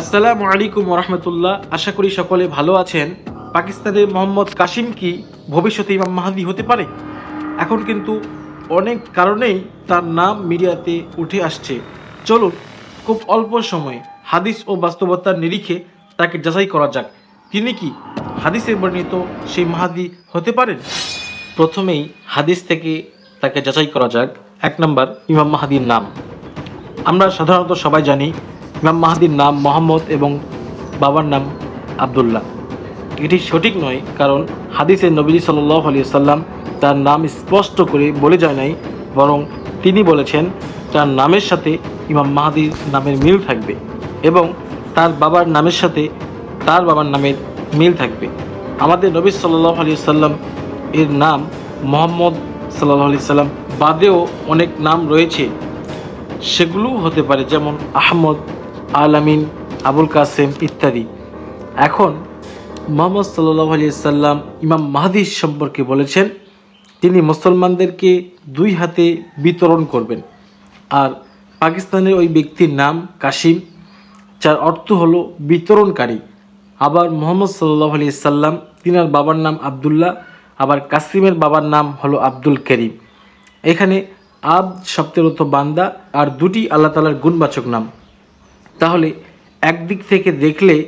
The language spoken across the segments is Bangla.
আসসালামু আলাইকুম রহমতুল্লাহ। আশা করি সকলে ভালো আছেন। পাকিস্তানের মোহাম্মদ কাসিম কি ভবিষ্যতে ইমাম মাহাদি হতে পারে? এখন কিন্তু অনেক কারণেই তার নাম মিডিয়াতে উঠে আসছে। চলুন, খুব অল্প সময়ে হাদিস ও বাস্তবতার নিরিখে তাকে যাচাই করা যাক। তিনি কি হাদিসে বর্ণিত সেই মাহাদি হতে পারেন? প্রথমেই হাদিস থেকে তাকে যাচাই করা যাক। এক নম্বর, ইমাম মাহাদির নাম। আমরা সাধারণত সবাই জানি ইমাম মাহাদির নাম মোহাম্মদ এবং বাবার নাম আবদুল্লাহ। এটি সঠিক নয়, কারণ হাদিসে নবীজি সাল্লাহ আলিয়া সাল্লাম তার নাম স্পষ্ট করে বলে যায় নাই, বরং তিনি বলেছেন তার নামের সাথে ইমাম মাহাদির নামের মিল থাকবে এবং তার বাবার নামের সাথে তার বাবার নামের মিল থাকবে। আমাদের নবী সাল্লাহ আলিয়া সাল্লাম এর নাম মোহাম্মদ সাল্লাহ আলি সাল্লাম বাদেও অনেক নাম রয়েছে। সেগুলোও হতে পারে, যেমন আহমদ আলামিন আবুল কাসেম ইত্যাদি। এখন মোহাম্মদ সাল্লাহ আলি সাল্লাম ইমাম মাহাদি সম্পর্কে বলেছেন, তিনি মুসলমানদেরকে দুই হাতে বিতরণ করবেন। আর পাকিস্তানের ওই ব্যক্তির নাম কাশিম যার অর্থ হলো বিতরণকারী। আবার মোহাম্মদ সাল্লাহ আলি সাল্লাম, তিনার বাবার নাম আবদুল্লাহ, আবার কাসিমের বাবার নাম হলো আব্দুল করিম। এখানে আব শব্দের অর্থ বান্দা, আর দুটি আল্লাহ তালার গুণবাচক নাম। তাহলে একদিক থেকে দেখলে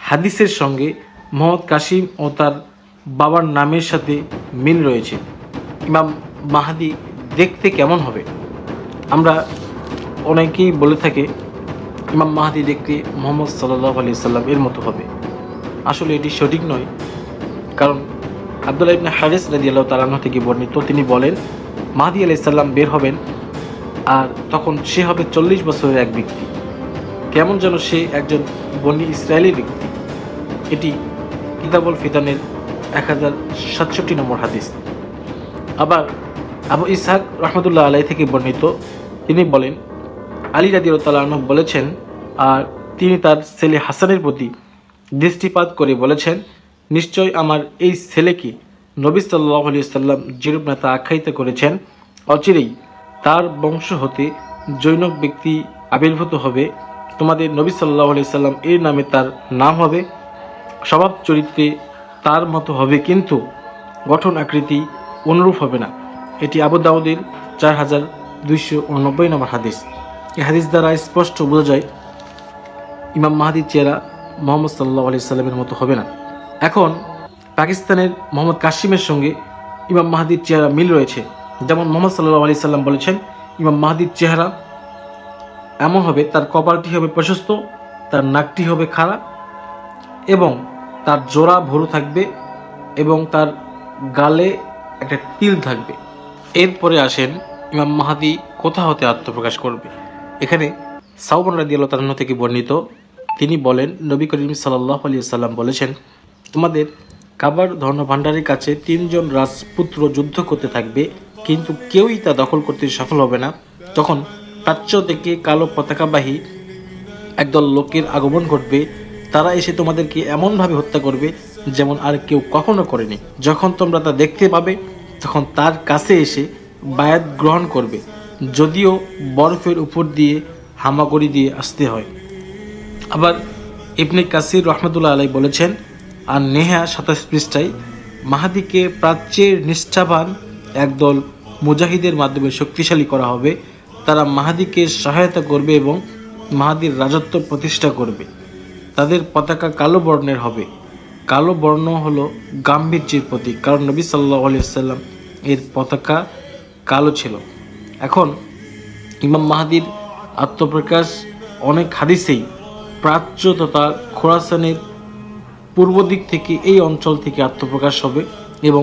হাদিসের সঙ্গে মোহাম্মদ কাসিম ও তার বাবার নামের সাথে মিল রয়েছে। ইমাম মাহাদি দেখতে কেমন হবে? আমরা অনেকেই বলে থাকে, ইমাম মাহাদি দেখতে মোহাম্মদ সাল্লাহ আলি সাল্লাম এর মতো হবে। আসলে এটি সঠিক নয়। কারণ আবদুল্লাহ ইবনে হারিস রাজি আল্লাহ তালাহ থেকে বর্ণিত, তিনি বলেন, মাহাদি আলাইসাল্লাম বের হবেন আর তখন সে হবে চল্লিশ বছরের এক ব্যক্তি। কেমন যেন সে একজন বন্নি ইসরায়েলি ব্যক্তি। এটি কিতাবুল ফিতানের এক হাজার সাতষট্টি নম্বর হাদিস। আবার আবু ইসহাক রহমতুল্লাহ আলাই থেকে বর্ণিত, তিনি বলেন, আলী রাজি তালাহ বলেছেন, আর তিনি তার ছেলে হাসানের প্রতি দৃষ্টিপাত করে বলেছেন, নিশ্চয় আমার এই ছেলেকে নবী সাল্লাহ আলি সাল্লাম যেরূপ নেতা আখ্যায়িত করেছেন, অচিরেই তার বংশ হতে জৈনক ব্যক্তি আবির্ভূত হবে তোমাদের নবী সাল্লাহ আলি সাল্লাম এর নামে তার নাম হবে। স্বভাব চরিত্রে তার মতো হবে কিন্তু গঠন আকৃতি অনুরূপ হবে না। এটি আবু দাউদের চার হাজার দুইশো উননব্বই নম্বর হাদিস। এই হাদিস দ্বারা স্পষ্ট বোঝা যায়, ইমাম মাহাদির চেহারা মোহাম্মদ সাল্লাহ আলি সাল্লামের মতো হবে না। এখন পাকিস্তানের মোহাম্মদ কাশিমের সঙ্গে ইমাম মাহাদির চেহারা মিল রয়েছে। যেমন মোহাম্মদ সাল্লাহ আলি সাল্লাম বলেছেন, ইমাম মাহাদির চেহারা এমন হবে তার কপালটি হবে প্রশস্ত, তার নাকটি হবে খাড়া এবং তার জোড়া ভরু থাকবে এবং তার গালে একটা তিল থাকবে। এরপরে আসেন ইমাম মাহাদি কোথা হতে আত্মপ্রকাশ করবে? এখানে সাউবন রাদি আল্লাহ তালাহ থেকে বর্ণিত, তিনি বলেন, নবী করিম সাল্লাহ আলী সাল্লাম বলেছেন, তোমাদের কাবার ধর্মভাণ্ডারের কাছে তিনজন রাজপুত্র যুদ্ধ করতে থাকবে, কিন্তু কেউই তা দখল করতে সফল হবে না। তখন প্রাচ্য থেকে কালো পতাকাবাহী একদল লোকের আগমন ঘটবে। তারা এসে তোমাদেরকে এমনভাবে হত্যা করবে যেমন আর কেউ কখনো করেনি। যখন তোমরা তা দেখতে পাবে, তখন তার কাছে এসে বায়াত গ্রহণ করবে। যদিও বরফের উপর দিয়ে, হামাগুড়ি দিয়ে আসতে হয়। আবার ইবনে কাসির রহমতুল্লাহ আলাই বলেছেন, আর নেহা সাতাশ পৃষ্ঠায়, মাহাদিকে প্রাচ্যের নিষ্ঠাবান একদল মুজাহিদের মাধ্যমে শক্তিশালী করা হবে। তারা মাহাদিকে সহায়তা করবে এবং মাহাদির রাজত্ব প্রতিষ্ঠা করবে। তাদের পতাকা কালো বর্ণের হবে। কালো বর্ণ হলো গাম্ভীর্যের প্রতীক, কারণ নবী সাল্লাহ আলিয়াল্লাম এর পতাকা কালো ছিল। এখন ইমাম মাহাদির আত্মপ্রকাশ অনেক হাদিসেই প্রাচ্য তথা খোরাসানের পূর্ব দিক থেকে এই অঞ্চল থেকে আত্মপ্রকাশ হবে এবং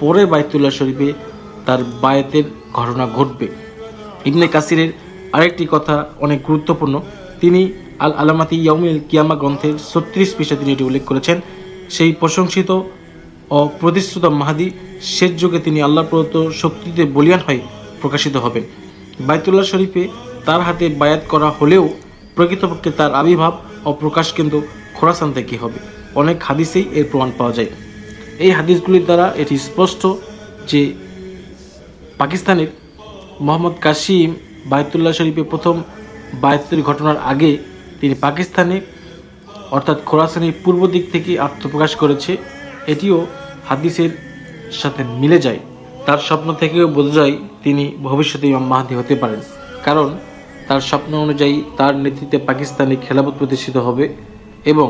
পরে বাইতুল্লাহ শরীফে তার বায়েতের ঘটনা ঘটবে। ইবনে কাসিরের আরেকটি কথা অনেক গুরুত্বপূর্ণ। তিনি আল আলামাতি ইয়াউমিল কিয়ামা গ্রন্থের ছত্রিশ পৃষ্ঠা তিনি এটি উল্লেখ করেছেন। সেই প্রশংসিত ও প্রতিশ্রুত মাহাদি শেষ যুগে তিনি আল্লাহ প্রদত্ত শক্তিতে বলিয়ান হয়ে প্রকাশিত হবেন। বাইতুল্লাহ শরীফে তার হাতে বায়াত করা হলেও প্রকৃতপক্ষে তার আবির্ভাব ও প্রকাশ কিন্তু খোরাসান থেকে হবে। অনেক হাদিসেই এর প্রমাণ পাওয়া যায়। এই হাদিসগুলির দ্বারা এটি স্পষ্ট যে পাকিস্তানের মোহাম্মদ কাসিম বায়তুল্লাহ শরীফে প্রথম বায়তুর ঘটনার আগে তিনি পাকিস্তানে, অর্থাৎ খোরাসানের পূর্ব দিক থেকে আত্মপ্রকাশ করেছে। এটিও হাদিসের সাথে মিলে যায়। তার স্বপ্ন থেকেও বোঝা যায় তিনি ভবিষ্যতে ইমাম মাহাদি হতে পারেন। কারণ তার স্বপ্ন অনুযায়ী তার নেতৃত্বে পাকিস্তানে খেলাফত প্রতিষ্ঠিত হবে এবং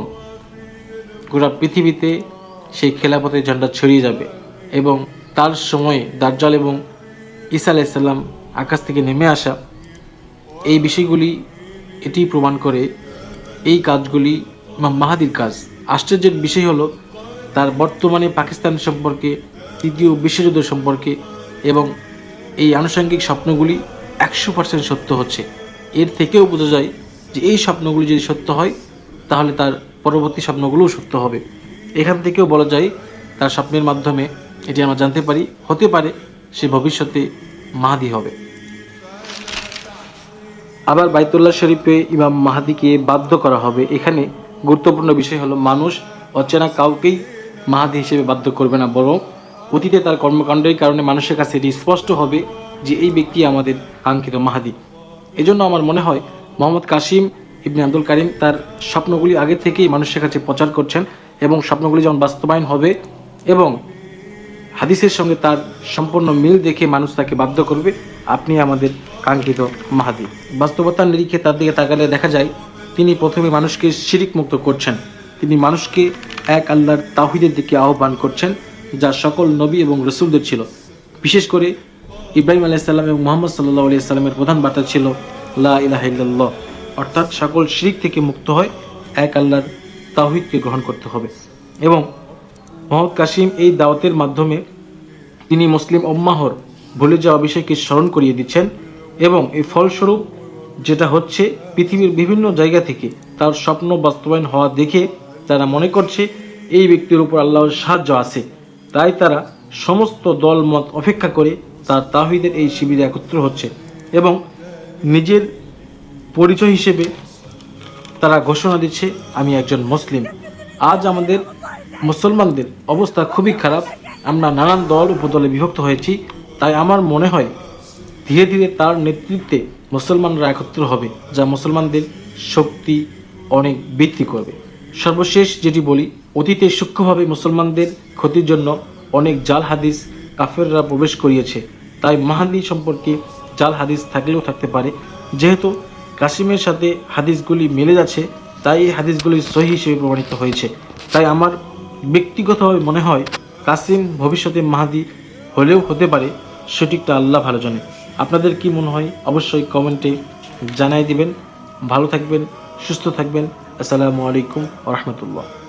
গোটা পৃথিবীতে সেই খেলাফতের ঝান্ডা ছড়িয়ে যাবে এবং তার সময়ে দাজ্জাল এবং ঈসা আলাইসাল্লাম আকাশ থেকে নেমে আসা এই বিষয়গুলি, এটি প্রমাণ করে এই কাজগুলি মাহাদির কাজ। আশ্চর্যের বিষয় হলো, তার বর্তমানে পাকিস্তান সম্পর্কে, তৃতীয় বিশ্বযুদ্ধ সম্পর্কে এবং এই আনুষঙ্গিক স্বপ্নগুলি একশো পার্সেন্ট সত্য হচ্ছে। এর থেকেও বোঝা যায় যে এই স্বপ্নগুলি যদি সত্য হয়, তাহলে তার পরবর্তী স্বপ্নগুলোও সত্য হবে। এখান থেকেও বলা যায়, তার স্বপ্নের মাধ্যমে, এটি আমরা জানতে পারি, হতে পারে সে ভবিষ্যতে মাহাদি হবে। আবার বাইতুল্লাহ শরীফে ইমাম মাহাদিকে বাধ্য করা হবে। এখানে গুরুত্বপূর্ণ বিষয় হলো, মানুষ অচেনা কাউকেই মাহাদি হিসেবে বাধ্য করবে না, বরং অতীতে তার কর্মকাণ্ডের কারণে মানুষের কাছে এটি স্পষ্ট হবে যে এই ব্যক্তি আমাদের কাঙ্ক্ষিত মাহাদি। এজন্য আমার মনে হয়, মোহাম্মদ কাসিম ইবনে আব্দুল কারিম তার স্বপ্নগুলি আগে থেকেই মানুষের কাছে প্রচার করছেন এবং স্বপ্নগুলি যেমন বাস্তবায়ন হবে এবং হাদিসের সঙ্গে তার সম্পূর্ণ মিল দেখে মানুষ তাকে বাধ্য করবে। আপনি আমাদের কাঙ্ক্ষিত মাহাদি। বাস্তবতার নিরিখে তার দিকে তাকালে দেখা যায়, তিনি প্রথমে মানুষকে শিরিক মুক্ত করছেন। তিনি মানুষকে এক আল্লাহর তাহিদের দিকে আহ্বান করছেন, যা সকল নবী এবং রসুলদের ছিল। বিশেষ করে ইব্রাহিম আলাইসাল্লাম এবং মোহাম্মদ সাল্লাহ আলিয়াল্লামের প্রধান বার্তা ছিল, লা ইলাহা ইল্লাল্লাহ। অর্থাৎ সকল শিরিক থেকে মুক্ত হয় এক আল্লাহর তাহিদকে গ্রহণ করতে হবে। এবং মোহাম্মদ কাসিম এই দাওয়াতের মাধ্যমে তিনি মুসলিম উম্মাহর ভুলে যাওয়া বিষয়কে স্মরণ করিয়ে দিচ্ছেন এবং এই ফলস্বরূপ যেটা হচ্ছে পৃথিবীর বিভিন্ন জায়গা থেকে তার স্বপ্ন বাস্তবায়ন হওয়া দেখে তারা মনে করছে এই ব্যক্তির উপর আল্লাহর সাহায্য আছে। তাই তারা সমস্ত দল, মত অপেক্ষা করে তার তাহিদের এই শিবিরে একত্র হচ্ছে এবং নিজের পরিচয় হিসেবে তারা ঘোষণা দিচ্ছে, আমি একজন মুসলিম। আজ আমাদের মুসলমানদের অবস্থা খুবই খারাপ। আমরা নানান দল উপদলে বিভক্ত হয়েছি, তাই আমার মনে হয় ধীরে ধীরে তার নেতৃত্বে মুসলমানরা একত্র হবে, যা মুসলমানদের শক্তি অনেক বৃদ্ধি করবে। সর্বশেষ যেটি বলি, অতীতে সূক্ষ্মভাবে মুসলমানদের ক্ষতির জন্য অনেক জাল হাদিস কাফেররা প্রবেশ করিয়েছে, তাই মাহাদি সম্পর্কে জাল হাদিস থাকলেও থাকতে পারে। যেহেতু কাসিমের সাথে হাদিসগুলি মিলে যাচ্ছে, তাই এই হাদিসগুলি সহি হিসেবে প্রমাণিত হয়েছে। তাই আমার ব্যক্তিগতভাবে মনে হয় কাসিম ভবিষ্যতে মাহাদি হলেও হতে পারে, সঠিকটা আল্লাহ ভালো জানে। আপনাদের কি মনে হয়? অবশ্যই কমেন্টে জানাই দিবেন। ভালো থাকবেন, সুস্থ থাকবেন। আসসালামু আলাইকুম রহমতুল্লাহ।